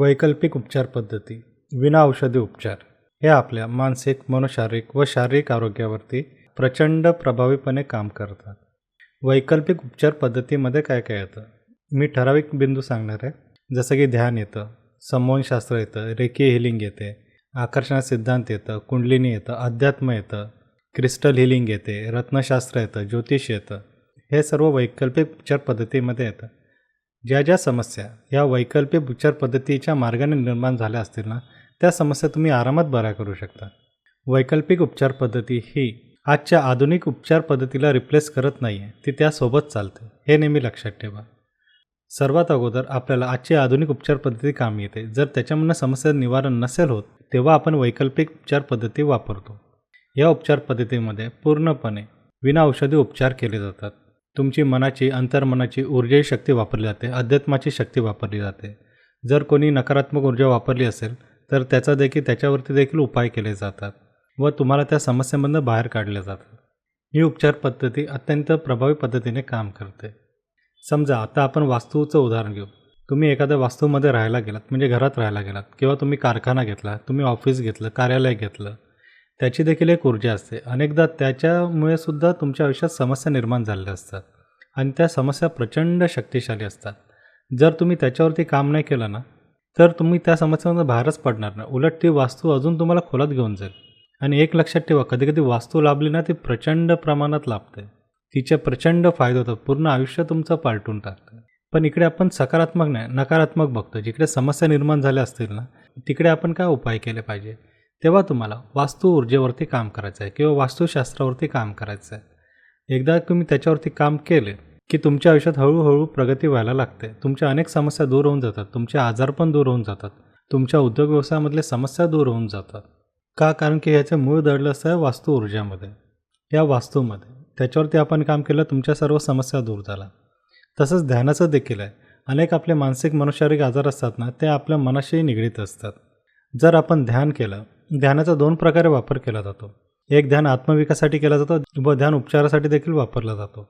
वैकल्पिक उपचार पद्धती विना औषधी उपचार. हे आपल्या मानसिक मनोशारीरिक व शारीरिक आरोग्यावरती प्रचंड प्रभावीपणे काम करतात. वैकल्पिक उपचार पद्धतीमध्ये काय काय येतं? मी ठराविक बिंदू सांगणार आहे. जसं की ध्यान येतं संमोहनशास्त्र येतं रेकी हिलिंग येते आकर्षण सिद्धांत येतं कुंडलिनी येतं अध्यात्म येतं क्रिस्टल हिलिंग येते रत्नशास्त्र येतं ज्योतिष येतं. हे सर्व वैकल्पिक उपचार पद्धतीमध्ये येतं. ज्या ज्या समस्या या वैकल्पिक उपचार पद्धतीच्या मार्गाने निर्माण झाल्या असतील ना त्या समस्या तुम्ही आरामात बऱ्या करू शकता. वैकल्पिक उपचार पद्धती ही आजच्या आधुनिक उपचार पद्धतीला रिप्लेस करत नाही आहे ती त्यासोबत चालते. हे नेहमी लक्षात ठेवा. सर्वात अगोदर आपल्याला आजची आधुनिक उपचार पद्धती काम येते. जर त्याच्यामधनं समस्या निवारण नसेल होत तेव्हा आपण वैकल्पिक उपचार पद्धती वापरतो. या उपचार पद्धतीमध्ये पूर्णपणे विना औषधी उपचार केले जातात. तुमची मनाची अंतर्मनाची ऊर्जाही शक्ती वापरली जाते. अध्यात्माची शक्ती वापरली जाते. जर कोणी नकारात्मक ऊर्जा वापरली असेल तर त्याचा देखील त्याच्यावरती देखील उपाय केले जातात व तुम्हाला त्या समस्येमधनं बाहेर काढले जातात. ही उपचार पद्धती अत्यंत प्रभावी पद्धतीने काम करते. समजा आता आपण वास्तूचं उदाहरण घेऊ. तुम्ही एखाद्या वास्तूमध्ये राहायला गेलात म्हणजे घरात राहायला गेलात किंवा तुम्ही कारखाना घेतला तुम्ही ऑफिस घेतलं कार्यालय घेतलं त्याची देखील एक ऊर्जा असते. अनेकदा त्याच्यामुळे सुद्धा तुमच्या आयुष्यात समस्या निर्माण झालेल्या असतात आणि त्या समस्या प्रचंड शक्तिशाली असतात. जर तुम्ही त्याच्यावरती काम नाही केलं ना तर तुम्ही त्या समस्येमधून बाहेरच पडणार नाही. उलट ती वास्तू अजून तुम्हाला खोलात घेऊन जाईल. आणि एक लक्षात ठेवा कधी कधी वास्तू लाभली ना ती प्रचंड प्रमाणात लाभते. तिचे प्रचंड फायदे होतात. पूर्ण आयुष्य तुमचं पालटून टाकतं. पण इकडे आपण सकारात्मक नाही नकारात्मक बघतो. जिकडे समस्या निर्माण झाल्या असतील ना तिकडे आपण काय उपाय केले पाहिजे? तेव्हा तुम्हाला वास्तू ऊर्जेवरती काम करायचं आहे किंवा वास्तुशास्त्रावरती काम करायचं आहे एकदा तुम्ही त्याच्यावरती काम केले की तुमच्या आयुष्यात हळूहळू प्रगती व्हायला लागते. तुमच्या अनेक समस्या दूर होऊन जातात. तुमचे आजार पण दूर होऊन जातात. तुमच्या उद्योग व्यवसायामधले समस्या दूर होऊन जातात. का? कारण की ह्याचं मूळ दडलं असतं वास्तू ऊर्जामध्ये. या वास्तूमध्ये त्याच्यावरती आपण काम केलं तुमच्या सर्व समस्या दूर झाला तसंच ध्यानाचं देखील आहे. अनेक आपले मानसिक मनोशारीरिक आजार असतात ना ते आपल्या मनाशी निगडीत असतात. जर आपण ध्यान केलं ध्यानाचा दोन प्रकारे वापर केला जातो. एक ध्यान आत्मविकासासाठी केला जातो व ध्यान उपचारासाठी देखील वापरला जातो.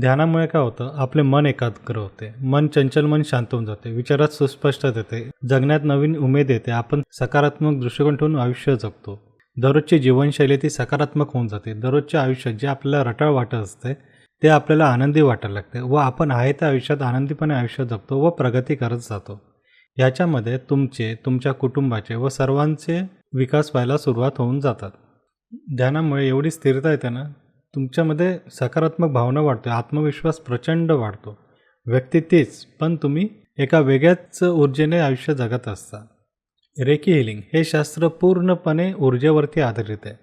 ध्यानामुळे काय होतं? आपले मन एकाग्र होते. मन चंचल मन शांत होऊन जाते. विचारात सुस्पष्ट देते. जगण्यात नवीन उमेद येते. आपण सकारात्मक दृष्टिकोन ठेवून आयुष्य जगतो. दररोजची जीवनशैली ती सकारात्मक होऊन जाते. दररोजच्या आयुष्यात जे आपल्याला रटाळ वाटत असते ते आपल्याला आनंदी वाटायला लागते व आपण आहे त्या आयुष्यात आनंदीपणे आयुष्य जगतो व प्रगती करत जातो. याच्यामध्ये तुमचे तुमच्या कुटुंबाचे व सर्वांचे विकास व्हायला सुरुवात होऊन जातात. ध्यानामुळे एवढी स्थिरता येते ना तुमच्यामध्ये सकारात्मक भावना वाढते आत्मविश्वास प्रचंड वाढतो. व्यक्ती तीच पण तुम्ही एका वेगळ्याच ऊर्जेने आयुष्य जगत असता. रेकी हिलिंग हे शास्त्र पूर्णपणे ऊर्जेवरती आधारित आहे.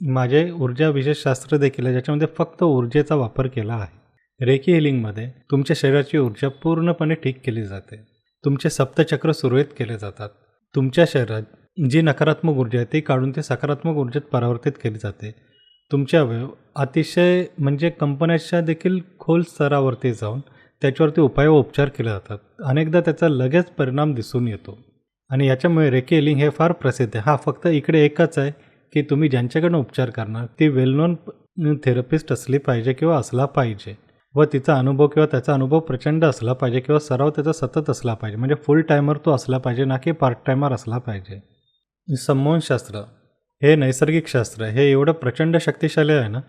माझे ऊर्जा विशेष शास्त्र देखील आहे ज्याच्यामध्ये फक्त ऊर्जेचा वापर केला आहे. रेकी हिलिंगमध्ये तुमच्या शरीराची ऊर्जा पूर्णपणे ठीक केली जाते. तुमचे सप्तचक्र सुरळीत केले जातात. तुमच्या शरीरात जी नकारात्मक ऊर्जा आहे ती काढून ते सकारात्मक ऊर्जेत परावर्तित केली जाते. तुमचे अवयव अतिशय म्हणजे कंपन्याच्या देखील खोल स्तरावरती जाऊन त्याच्यावरती उपाय व उपचार केले जातात. अनेकदा त्याचा लगेच परिणाम दिसून येतो. आणि याच्यामुळे रेकेलिंग हे फार प्रसिद्ध आहे. हा फक्त इकडे एकच आहे की तुम्ही ज्यांच्याकडनं उपचार करणार ती वेल नोन थेरपिस्ट असली पाहिजे किंवा असला पाहिजे. व तिचा अनुभव किंवा त्याचा अनुभव प्रचंड असला पाहिजे किंवा सराव त्याचा सतत असला पाहिजे. म्हणजे फुल टायमर तो असला पाहिजे ना की पार्ट टायमर असला पाहिजे. संमोहनशास्त्र हे नैसर्गिक शास्त्र हे एवढं प्रचंड शक्तिशाली आहे ना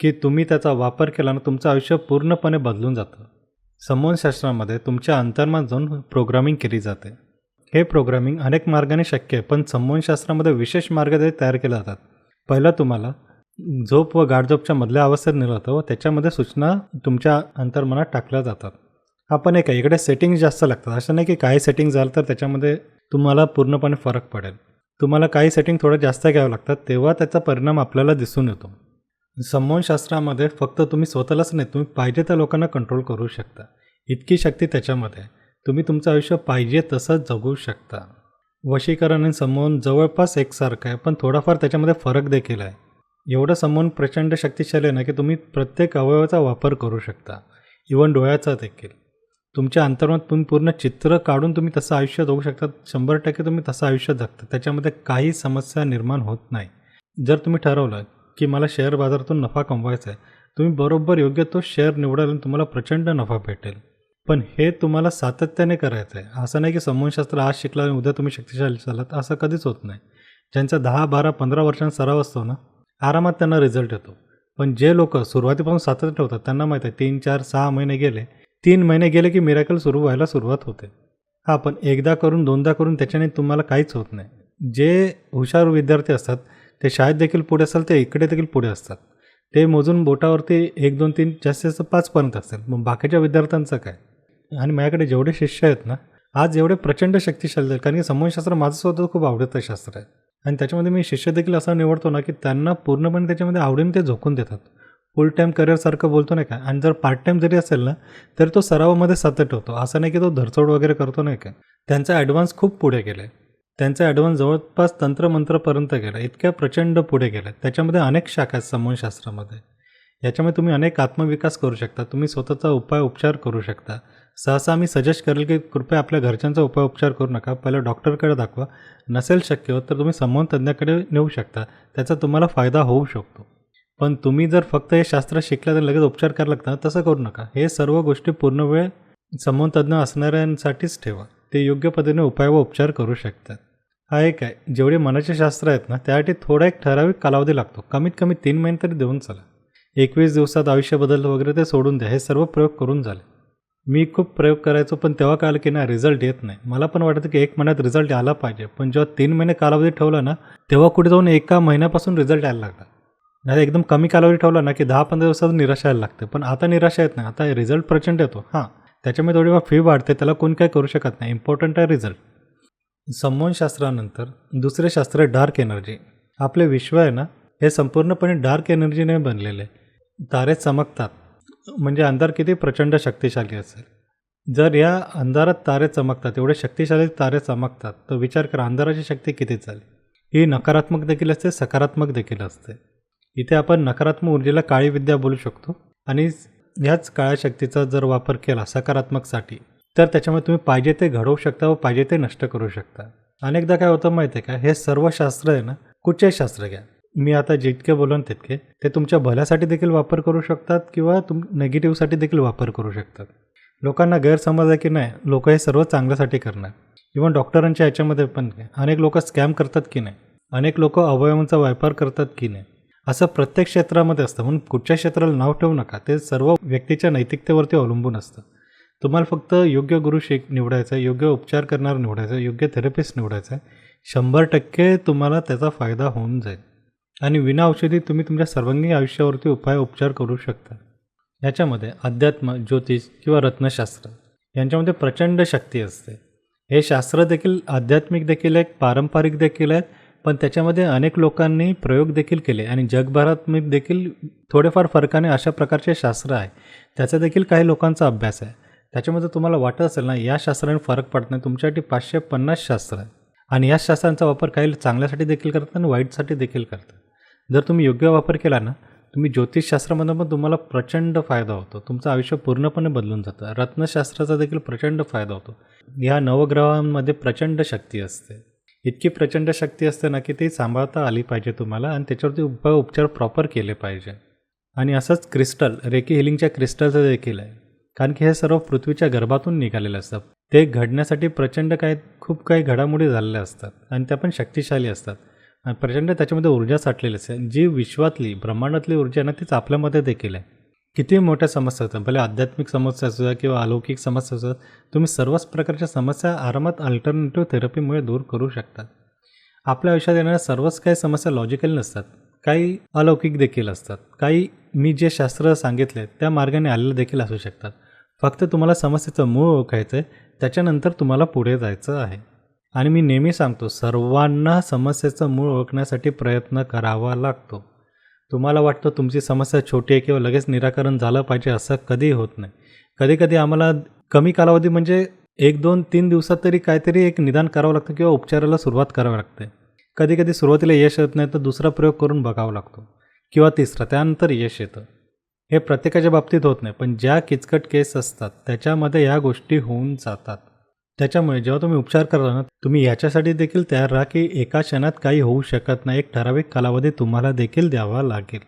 की तुम्ही त्याचा वापर केला ना तुमचं आयुष्य पूर्णपणे बदलून जातं. संमोहनशास्त्रामध्ये तुमच्या अंतर्मात जाऊन प्रोग्रामिंग केली जाते. हे प्रोग्रामिंग अनेक मार्गाने शक्य आहे पण संमोहनशास्त्रामध्ये विशेष मार्ग ते तयार केले जातात. पहिलं तुम्हाला झोप व गाढझोपच्या मधल्या अवस्थेत नेलं जातं व त्याच्यामध्ये सूचना तुमच्या अंतर्मनात टाकल्या जातात. आपण एक आहे इकडे सेटिंग्स जास्त लागतात. असं नाही की काही सेटिंग झालं तर त्याच्यामध्ये तुम्हाला पूर्णपणे फरक पडेल. तुम्हाला काही सेटिंग थोडं जास्त घ्यावं लागतात तेव्हा त्याचा परिणाम आपल्याला दिसून येतो. संमोहनशास्त्रामध्ये फक्त तुम्ही स्वतःलाच नाही तुम्ही पाहिजे त्या लोकांना कंट्रोल करू शकता. इतकी शक्ती त्याच्यामध्ये. आहे तुम्ही तुमचं आयुष्य पाहिजे तसं जगू शकता. वशीकरण आणि संमोहन जवळपास एकसारखं आहे पण थोडाफार त्याच्यामध्ये फरक देखील आहे. एवढं समोर प्रचंड शक्तिशाली आहे ना की तुम्ही प्रत्येक अवयवाचा वापर करू शकता. इवन डोळ्याचा देखील. तुमच्या अंतर्मात तुम्ही पूर्ण चित्र काढून तुम्ही तसं आयुष्य जगू शकता शंभर टक्के तुम्ही तसं आयुष्य जगता. त्याच्यामध्ये काही समस्या निर्माण होत नाही. जर तुम्ही ठरवलं की मला शेअर बाजारातून नफा कमवायचा आहे तुम्ही बरोबर योग्य तो शेअर निवडाल आणि तुम्हाला प्रचंड नफा भेटेल. पण हे तुम्हाला सातत्याने करायचं आहे. असं नाही की संमोहनशास्त्र आज शिकला आणि उद्या तुम्ही शक्तिशाली झालात असं कधीच होत नाही. ज्यांचा दहा बारा पंधरा वर्षांचा सराव असतो ना आरामात त्यांना रिझल्ट येतो. पण जे लोक सुरुवातीपासून सातत्य ठेवतात त्यांना माहीत आहे तीन चार सहा महिने गेले. तीन महिने गेले की मिराकल सुरू व्हायला सुरुवात होते. हा पण एकदा करून दोनदा करून त्याच्याने तुम्हाला काहीच होत नाही. जे हुशार विद्यार्थी असतात ते शाळेत देखील पुढे असाल ते इकडे देखील पुढे असतात. ते मोजून बोटावरती एक दोन तीन जास्तीत जास्त पाचपर्यंत असतात मग बाकीच्या विद्यार्थ्यांचं काय? आणि माझ्याकडे जेवढे शिष्य आहेत ना आज एवढे प्रचंड शक्तिशाली आहेत कारण की संमोहनशास्त्र माझं स्वतः खूप आवडतं शास्त्र आहे. आणि त्याच्यामध्ये मी शिष्य देखील असा निवडतो ना की त्यांना पूर्णपणे त्याच्यामध्ये आवडीने ते झोकून देतात. फुल टाईम करिअरसारखं बोलतो नाही का? आणि जर पार्ट टाईम जरी असेल ना तर तो सरावामध्ये सतत होतो. असं नाही की तो धरचोड वगैरे करतो नाही का? त्यांचा ॲडव्हान्स खूप पुढे गेले त्यांचा ॲडव्हान्स जवळपास तंत्रमंत्रपर्यंत गेला इतक्या प्रचंड पुढे गेला त्याच्यामध्ये अनेक शाखा आहेत समूहशास्त्रामध्ये. याच्यामुळे तुम्ही अनेक आत्मविकास करू शकता. तुम्ही स्वतःचा उपाय उपचार करू शकता. सहसा मी सजेस्ट करेल की कृपया आपल्या घरच्यांचा उपाय उपचार करू नका. पहिलं डॉक्टरकडे दाखवा. नसेल शक्य होत तर तुम्ही संमोहन तज्ज्ञाकडे नेऊ शकता. त्याचा तुम्हाला फायदा होऊ शकतो. पण तुम्ही जर फक्त हे शास्त्र शिकलं तर लगेच उपचार करायला लागतात तसं करू नका. हे सर्व गोष्टी पूर्ण वेळ संमोहन तज्ज्ञ असणाऱ्यांसाठीच ठेवा. ते योग्य पद्धतीने उपाय व उपचार करू शकतात. हा एक आहे. जेवढे मनाचे शास्त्र आहेत ना त्यासाठी थोडा एक ठराविक कालावधी लागतो. कमीत कमी तीन महिने तरी देऊन चला. एकवीस दिवसात आयुष्य बदललं वगैरे ते सोडून द्या. हे सर्व प्रयोग करून झाले. मी खूप प्रयोग करायचो पण तेव्हा कळलं की नाही रिझल्ट येत नाही. मला पण वाटतं की एक महिन्यात रिझल्ट आला पाहिजे. पण जेव्हा तीन महिने कालावधी ठेवला ना तेव्हा कुठे जाऊन एका महिन्यापासून रिझल्ट यायला लागला. नाही एकदम कमी कालावधी ठेवला ना की दहा पंधरा दिवसात निराशा यायला लागते. पण आता निराशा येत नाही. आता रिझल्ट प्रचंड येतो. हां. त्याच्यामुळे थोडी फी वाढते. त्याला कोण काय करू शकत नाही. इम्पॉर्टंट आहे रिझल्ट संमोहनशास्त्रानंतर दुसरे शास्त्र डार्क एनर्जी आपले विश्व आहे ना हे संपूर्णपणे डार्क एनर्जीने बनलेले आहे. तारे चमकतात. म्हणजे अंधार किती प्रचंड शक्तिशाली असेल. जर या अंधारात तारे चमकतात एवढे शक्तिशाली तारे चमकतात तर विचार करा अंधाराची शक्ती किती चालेल? ही नकारात्मक देखील असते सकारात्मक देखील असते. इथे आपण नकारात्मक ऊर्जेला काळी विद्या बोलू शकतो. आणि ह्याच काळ्या शक्तीचा जर वापर केला सकारात्मकसाठी तर त्याच्यामुळे तुम्ही पाहिजे ते घडवू शकता व पाहिजे ते नष्ट करू शकता. अनेकदा काय होतं माहिती आहे का? हे सर्व शास्त्र आहे ना कुठचेही शास्त्र घ्या. मी आता जितके बोलन तितके ते तुमच्या भल्यासाठी देखील वापर करू शकतात किंवा तुम नेगेटिव्हसाठी देखील वापर करू शकतात. लोकांना गैरसमज आहे की नाही लोक हे सर्व चांगल्यासाठी करणार. इव्हन डॉक्टरांच्या याच्यामध्ये पण अनेक लोक स्कॅम करतात की नाही? अनेक लोक अवयवांचा व्यापार करतात की नाही? असं प्रत्येक क्षेत्रामध्ये असतं. म्हणून कुठच्या क्षेत्राला नाव ठेवू नका. ते सर्व व्यक्तीच्या नैतिकतेवरती अवलंबून असतं. तुम्हाला फक्त योग्य गुरु शिक निवडायचा आहे योग्य उपचार करणार निवडायचा आहे योग्य थेरपिस्ट निवडायचा आहे. शंभर टक्के तुम्हाला त्याचा फायदा होऊन जाईल. आणि विना औषधी तुम्ही तुमच्या सर्वांगीण आयुष्यावरती उपाय उपचार करू शकता. याच्यामध्ये अध्यात्म ज्योतिष किंवा रत्नशास्त्र यांच्यामध्ये प्रचंड शक्ती असते. हे शास्त्र देखील आध्यात्मिक देखील आहे पारंपरिक देखील आहेत पण त्याच्यामध्ये अनेक लोकांनी प्रयोग देखील केले आणि जगभरात मी देखील थोडेफार फरकाने अशा प्रकारचे शास्त्र आहे. त्याचा देखील काही लोकांचा अभ्यास आहे. त्याच्यामध्ये तुम्हाला वाटत असेल ना या शास्त्राने फरक पडत नाही तुमच्यासाठी पाचशे पन्नास शास्त्र आहे आणि या शास्त्रांचा वापर काही चांगल्यासाठी देखील करतात आणि वाईटसाठी देखील करतात. जर तुम्ही योग्य वापर केला ना तुम्ही ज्योतिषशास्त्रामधून पण तुम्हाला प्रचंड फायदा होतो. तुमचं आयुष्य पूर्णपणे बदलून जातं. रत्नशास्त्राचा देखील प्रचंड फायदा होतो. या नवग्रहांमध्ये प्रचंड शक्ती असते. इतकी प्रचंड शक्ती असते ना की ती सांभाळता आली पाहिजे तुम्हाला आणि त्याच्यावरती उपाय उपचार प्रॉपर केले पाहिजे. आणि असंच क्रिस्टल रेकी हिलिंगच्या क्रिस्टलचं देखील आहे. कारण की हे सर्व पृथ्वीच्या गर्भातून निघालेलं असतं ते घडण्यासाठी प्रचंड काय खूप काही घडामोडी झालेल्या असतात. आणि त्या पण शक्तिशाली असतात. आणि प्रचंड त्याच्यामध्ये ऊर्जा साठलेली असते जी विश्वातली ब्रह्मांडातली ऊर्जा आहे ना तीच आपल्यामध्ये देखील आहे. किती मोठ्या समस्या असतात भले आध्यात्मिक समस्या असू द्या किंवा अलौकिक समस्या असू द्या तुम्ही सर्वच प्रकारच्या समस्या आरामात अल्टरनेटिव्ह थेरपीमुळे दूर करू शकतात आपल्या आयुष्यात येणाऱ्या सर्वच काही समस्या लॉजिकल नसतात. काही अलौकिक देखील असतात. काही मी जे शास्त्र सांगितले त्या मार्गाने आलेले देखील असू शकतात. फक्त तुम्हाला समस्येचं मूळ ओळखायचं आहे त्याच्यानंतर तुम्हाला पुढे जायचं आहे. आणि मी नेहमी सांगतो सर्वांना समस्येचं मूळ ओळखण्यासाठी प्रयत्न करावा लागतो. तुम्हाला वाटतं तुमची समस्या छोटी आहे किंवा लगेच निराकरण झालं पाहिजे असं कधी होत नाही. कधीकधी आम्हाला कमी कालावधी म्हणजे एक दोन तीन दिवसात तरी काहीतरी एक निदान करावं लागतं किंवा उपचाराला सुरुवात करावी लागते. कधी कधी सुरुवातीला यश येत नाही तर दुसरा प्रयोग करून बघावा लागतो किंवा तिसरा त्यानंतर यश येतं. हे प्रत्येकाच्या बाबतीत होत नाही पण ज्या किचकट केस असतात त्याच्यामध्ये या गोष्टी होऊन जातात. त्याच्यामुळे जेव्हा तुम्ही उपचार करता ना तुम्ही याच्यासाठी देखील तयार राहा की एका क्षणात काही होऊ शकत नाही. एक ठराविक कालावधी तुम्हाला देखील द्यावा लागेल.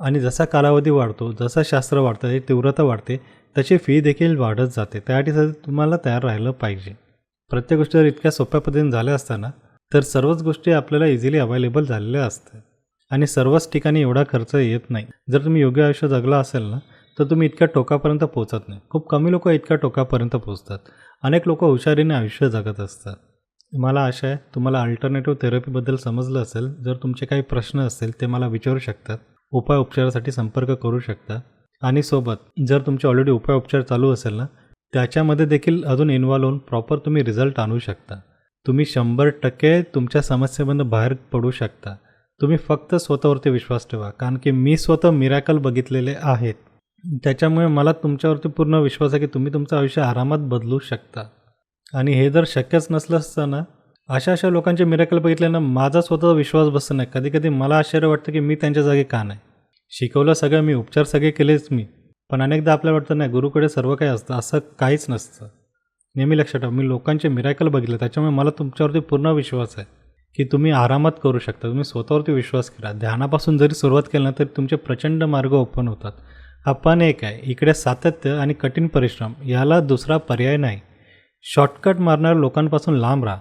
आणि जसा कालावधी वाढतो जसं शास्त्र वाढतं त्याची तीव्रता वाढते तशी फी देखील वाढत जाते. त्यासाठी तुम्हाला तयार राहिलं पाहिजे. प्रत्येक गोष्टी जर इतक्या सोप्या पद्धतीने झाल्या असताना तर सर्वच गोष्टी आपल्याला इझिली अवेलेबल झालेल्या असतात. आणि सर्वच ठिकाणी एवढा खर्च येत नाही. जर तुम्ही योग्य आयुष्य जगला असेल ना तर तुम्ही इतक्या टोकापर्यंत पोहोचत नाही. खूप कमी लोक इतक्या टोकापर्यंत पोहोचतात. अनेक लोक हुशारीने आयुष्य जगत असतात. मला आशा आहे तुम्हाला अल्टरनेटिव्ह थेरपीबद्दल समजलं असेल जर तुमचे काही प्रश्न असतील ते मला विचारू शकतात उपाय उपचारासाठी संपर्क करू शकता. आणि सोबत जर तुमचे ऑलरेडी उपाय उपचार चालू असेल ना त्याच्यामध्ये देखील अजून इन्व्हॉल्व होऊन प्रॉपर तुम्ही रिझल्ट आणू शकता. तुम्ही शंभर टक्के तुमच्या समस्येमधून बाहेर पडू शकता. तुम्ही फक्त स्वतःवरती विश्वास ठेवा. कारण की मी स्वतः मिरॅकल बघितलेले आहेत. त्याच्यामुळे मला तुमच्यावरती पूर्ण विश्वास आहे की तुम्ही तुमचं आयुष्य आरामात बदलू शकता. आणि हे जर शक्यच नसलं असतं ना अशा अशा लोकांचे मिरेकल बघितल्यानं माझा स्वतःचा विश्वास बसत नाही. कधी कधी मला आश्चर्य वाटतं की मी त्यांच्या जागी का नाही. शिकवलं सगळं मी उपचार सगळे केलेच मी. पण अनेकदा आपल्याला वाटतं नाही गुरुकडे सर्व काही असतं असं काहीच नसतं. नेहमी लक्षात ठेवा मी लोकांचे मिरायकल बघितलं त्याच्यामुळे मला तुमच्यावरती पूर्ण विश्वास आहे की तुम्ही आरामात करू शकता. तुम्ही स्वतःवरती विश्वास करा. ध्यानापासून जरी सुरुवात केली ना तरी तुमचे प्रचंड मार्ग ओपन होतात. आपण एक आहे. इकडे सातत्य आणि कठीण परिश्रम याला दुसरा पर्याय नाही. शॉर्टकट मारणाऱ्या लोकांपासून लांब राहा.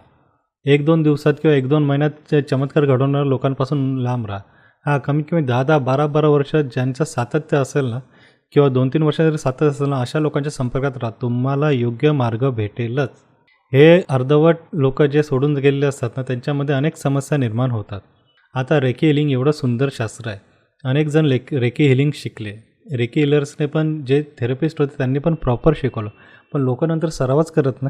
एक दोन दिवसात किंवा एक दोन महिन्यात चमत्कार घडवणाऱ्या लोकांपासून लांब राहा. हा कमीत कमी दहा दहा बारा बारा वर्ष ज्यांचं सातत्य असेल ना किंवा दोन तीन वर्ष जरी सातत्य असेल ना अशा लोकांच्या संपर्कात राहा. तुम्हाला योग्य मार्ग भेटेलच. हे अर्धवट लोक जे सोडून गेलेले असतात ना त्यांच्यामध्ये अनेक समस्या निर्माण होतात. आता रेकी हिलिंग एवढं सुंदर शास्त्र आहे. अनेक जण लेक रेकी हिलिंग शिकले. रेकी इलर्सने पण जे थेरपिस्ट होते त्यांनी पण प्रॉपर शिकवलं. पण लोक नंतर सरावच करत ना.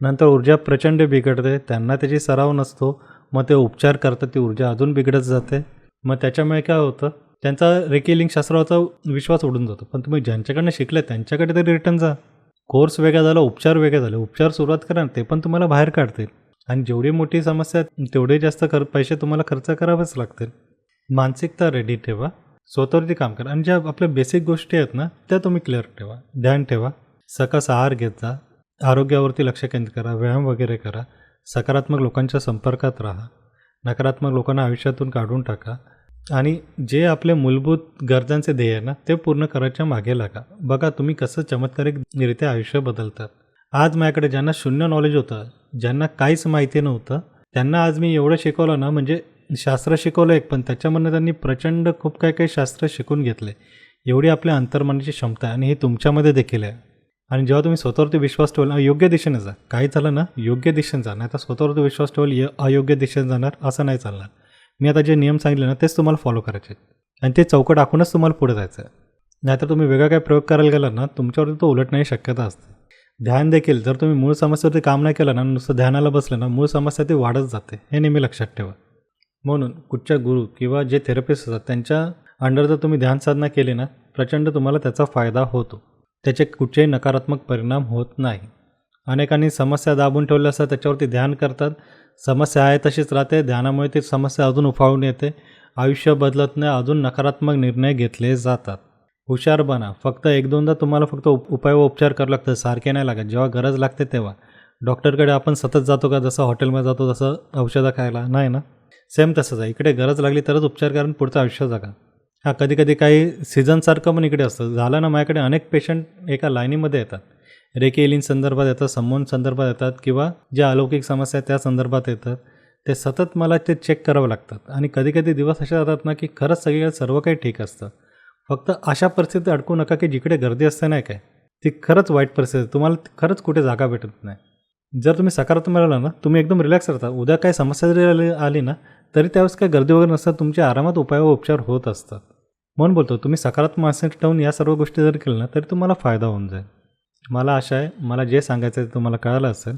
नंतर ऊर्जा प्रचंड बिघडते त्यांना त्याची सराव नसतो मग ते उपचार करतात ती ऊर्जा अजून बिघडत जाते. मग त्याच्यामुळे काय होतं त्यांचा रेकिलिंग शास्त्राचा विश्वास उडून जातो. पण तुम्ही ज्यांच्याकडनं शिकले त्यांच्याकडे तरी रिटर्न जा. कोर्स वेगळा झाला उपचार वेगळे झाले. उपचार सुरुवात करा ते पण तुम्हाला बाहेर काढतील. आणि जेवढी मोठी समस्या तेवढे जास्त कर पैसे तुम्हाला खर्च करावेच लागतील. मानसिकता रेडी ठेवा. स्वतःवरती काम करा. आणि ज्या आपल्या बेसिक गोष्टी आहेत ना त्या तुम्ही क्लिअर ठेवा ध्यान ठेवा. सकस आहार घेत जा. आरोग्यावरती लक्ष केंद्रित करा व्यायाम वगैरे करा. सकारात्मक लोकांच्या संपर्कात राहा. नकारात्मक लोकांना आयुष्यातून काढून टाका. आणि जे आपले मूलभूत गरजांचे ध्येय आहे ना ते पूर्ण करायच्या मागे लागा. बघा तुम्ही कसं चमत्कारिकरित्या आयुष्य बदलतात. आज माझ्याकडे ज्यांना शून्य नॉलेज होतं ज्यांना काहीच माहिती नव्हतं त्यांना आज मी एवढं शिकवलं ना म्हणजे शास्त्र शिकवलं एक पण त्याच्यामधनं त्यांनी प्रचंड खूप काही काही शास्त्र शिकून घेतले. एवढी आपल्या अंतर्मनाची क्षमता आहे आणि हे तुमच्यामध्ये देखील आहे. आणि जेव्हा तुम्ही स्वतःवरती विश्वास ठेवाल योग्य दिशेने जा. काही झालं ना योग्य दिशेने जा. नाही तर स्वतःवरती विश्वास ठेवाल य अयोग्य दिशेने जाणार असं नाही चालणार. मी आता जे नियम सांगितले ना तेच तुम्हाला फॉलो करायचे आणि ते चौकट आखूनच तुम्हाला पुढे जायचं आहे. नाहीतर तुम्ही वेगळा काही प्रयोग करायला गेला ना तुमच्यावरती तो उलटण्याची शक्यता असते. ध्यान देखील जर तुम्ही मूळ समस्येवरती काम नाही केलं ना नुसतं ध्यानाला बसलं ना मूळ समस्या ती वाढत जाते हे नेहमी लक्षात ठेवा. म्हणून कुठच्या गुरु किंवा जे थेरपिस्ट असतात त्यांच्या अंडर जर तुम्ही ध्यान साधना केली ना प्रचंड तुम्हाला त्याचा फायदा होतो. त्याचे कुठचेही नकारात्मक परिणाम होत नाही. अनेकांनी समस्या दाबून ठेवल्या असतात त्याच्यावरती ध्यान करतात. समस्या आहे तशीच राहते ध्यानामुळे ती समस्या अजून उफाळून येते. आयुष्य बदलत नाही अजून नकारात्मक निर्णय घेतले जातात. हुशार बना फक्त एक दोनदा तुम्हाला फक्त उप उपाय व उपचार करावं लागतं सारखे नाही लागत. जेव्हा गरज लागते तेव्हा. डॉक्टरकडे आपण सतत जातो का? जसं हॉटेलमध्ये जातो तसं औषधं खायला नाही ना? सेम तसंच आहे. इकडे गरज लागली तरच उपचार करून पुढचं आयुष्य जगा. हा कधी कधी काही सीझनसारखं पण इकडे असतं. झालं ना माझ्याकडे अनेक पेशंट एका लाईनीमध्ये येतात. रेकेलिन संदर्भात येतात समोन संदर्भात येतात किंवा ज्या अलौकिक समस्या आहेत त्या संदर्भात येतात. ते सतत मला ते चेक करावं लागतात. आणि कधी कधी दिवस असे जातात ना की खरंच सगळीकडे सर्व काही ठीक असतं. फक्त अशा परिस्थितीत अडकू नका की जिकडे गर्दी असते नाही काय? ती खरंच वाईट परिस्थिती तुम्हाला खरंच कुठे जागा भेटत नाही. जर तुम्ही सकारात्मक राहिला ना तुम्ही एकदम रिलॅक्स राहता. उद्या काही समस्या जरी आली आली ना तरी त्यावेळेस काय गर्दी वगैरे नसतात तुमच्या आरामात उपाय व उपचार होत असतात. म्हणून बोलतो तुम्ही सकारात्मक मानसिक ठेवून या सर्व गोष्टी जर केल्या ना तरी तुम्हाला फायदा होऊन जाईल. मला आशा आहे मला जे सांगायचं आहे ते तुम्हाला कळालं असेल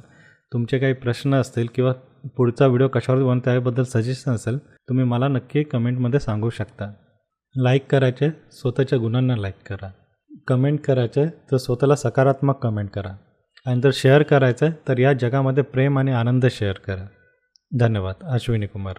तुमचे काही प्रश्न असतील किंवा पुढचा व्हिडिओ कशावर बनतो त्याबद्दल सजेशन असेल तुम्ही मला नक्की कमेंटमध्ये सांगू शकता. लाईक करायचे स्वतःच्या गुणांना लाईक करा. कमेंट करायचे तर स्वतःला सकारात्मक कमेंट करा. आणि जर शेअर करायचं आहे तर या जगामध्ये प्रेम आणि आनंद शेअर करा. धन्यवाद. अश्विनी कुमार.